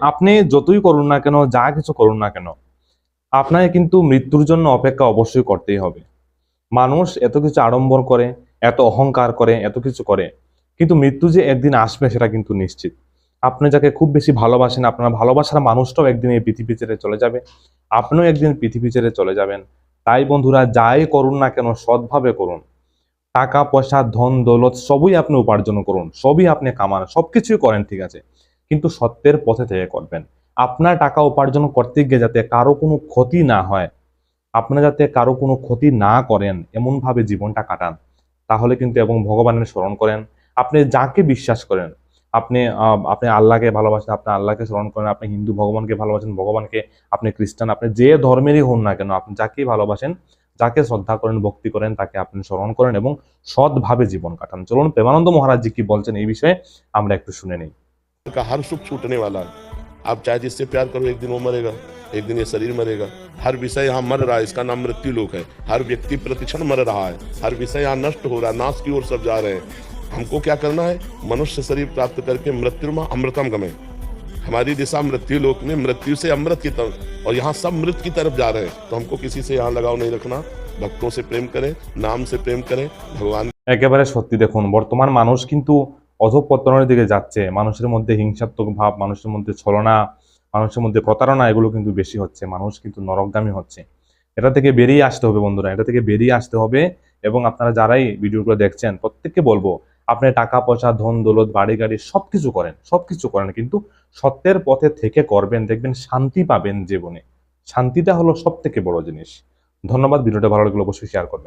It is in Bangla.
আপনি যতই করুন না কেন, যা কিছু করুন না কেন, আপনাকে কিন্তু মৃত্যুর জন্য অপেক্ষা অবশ্যই করতেই হবে। মানুষ এত কিছু আড়ম্বর করে, এত অহংকার করে, এত কিছু করে, কিন্তু মৃত্যু যে একদিন আসবে সেটা কিন্তু নিশ্চিত। আপনি যাকে খুব বেশি ভালোবাসেন, আপনার ভালোবাসার মানুষটাও একদিন এই পৃথিবী ছেড়ে চলে যাবে। আপনিও একদিন পৃথিবী ছেড়ে চলে যাবেন। তাই বন্ধুরা, যাই করুন না কেন, সৎভাবে করুন। টাকা, পয়সা, ধন, দৌলত সবই আপনি উপার্জন করুন, সবই আপনি কামান, সবকিছুই করেন, ঠিক আছে? কিন্তু সত্যের পথে থেকে করবেন। আপনার টাকা উপার্জন করতে গিয়ে যাতে কারও কোনো ক্ষতি না হয়, আপনারা যাতে কারও কোনো ক্ষতি না করেন এমন ভাবে জীবনটা কাটান, তাহলে কিন্তু এবং ভগবানের স্মরণ করেন। আপনি যাকে বিশ্বাস করেন, আপনি আপনি আল্লাহকে ভালোবাসেন, আপনি আল্লাহকে স্মরণ করেন, আপনি হিন্দু ভগবানকে ভালোবাসেন, ভগবানকে, আপনি খ্রিস্টান, আপনি যে ধর্মেরই হন না কেন, আপনি যাকেই ভালোবাসেন, যাকে শ্রদ্ধা করেন, ভক্তি করেন, তাকে আপনি স্মরণ করেন এবং সৎভাবে জীবন কাটান। চলুন প্রেমানন্দ মহারাজ জি কি বলছেন এই বিষয়ে আমরা একটু শুনে নিই। का हर सुख छूटने वाला है आप चाहे जिससे प्यार करो एक दिन वो मरेगा एक दिन ये शरीर मरेगा हर विषय यहाँ मर रहा है इसका नाम मृत्यु लोक है हर व्यक्ति प्रतिक्षण मर रहा है हर विषय यहाँ नष्ट हो रहा है नाश की ओर सब जा रहे हैं हमको क्या करना है मनुष्य शरीर प्राप्त करके मृत्यु में अमृतम गमे हमारी दिशा मृत्यु लोक में मृत्यु से अमृत की तरफ और यहाँ सब मृत की तरफ जा रहे हैं तो हमको किसी से यहाँ लगाव नहीं रखना भक्तों से प्रेम करें नाम से प्रेम करें भगवान একেবারে সত্যি দেখুন বর্তমান মানুষ কিন্তু অধপতনের দিকে যাচ্ছে। মানুষের মধ্যে হিংসাত্মক ভাব, মানুষের মধ্যে ছলনা, মানুষের মধ্যে প্রতারণা, এগুলো কিন্তু বেশি হচ্ছে। মানুষ কিন্তু নরকগামী হচ্ছে। এটা থেকে বেরিয়ে আসতে হবে বন্ধুরা, এটা থেকে বেরিয়ে আসতে হবে এবং আপনারা যারাই ভিডিওগুলো দেখছেন, প্রত্যেককে বলব, আপনি টাকা পয়সা ধন, দৌলত বাড়ি গাড়ি সবকিছু করেন সবকিছু করেন, কিন্তু সত্যের পথে থেকে করবেন, দেখবেন শান্তি পাবেন জীবনে। শান্তিটা হলো সব থেকে বড় জিনিস। ধন্যবাদ, ভিডিওটা ভালো লাগলে অবশ্যই শেয়ার করবেন।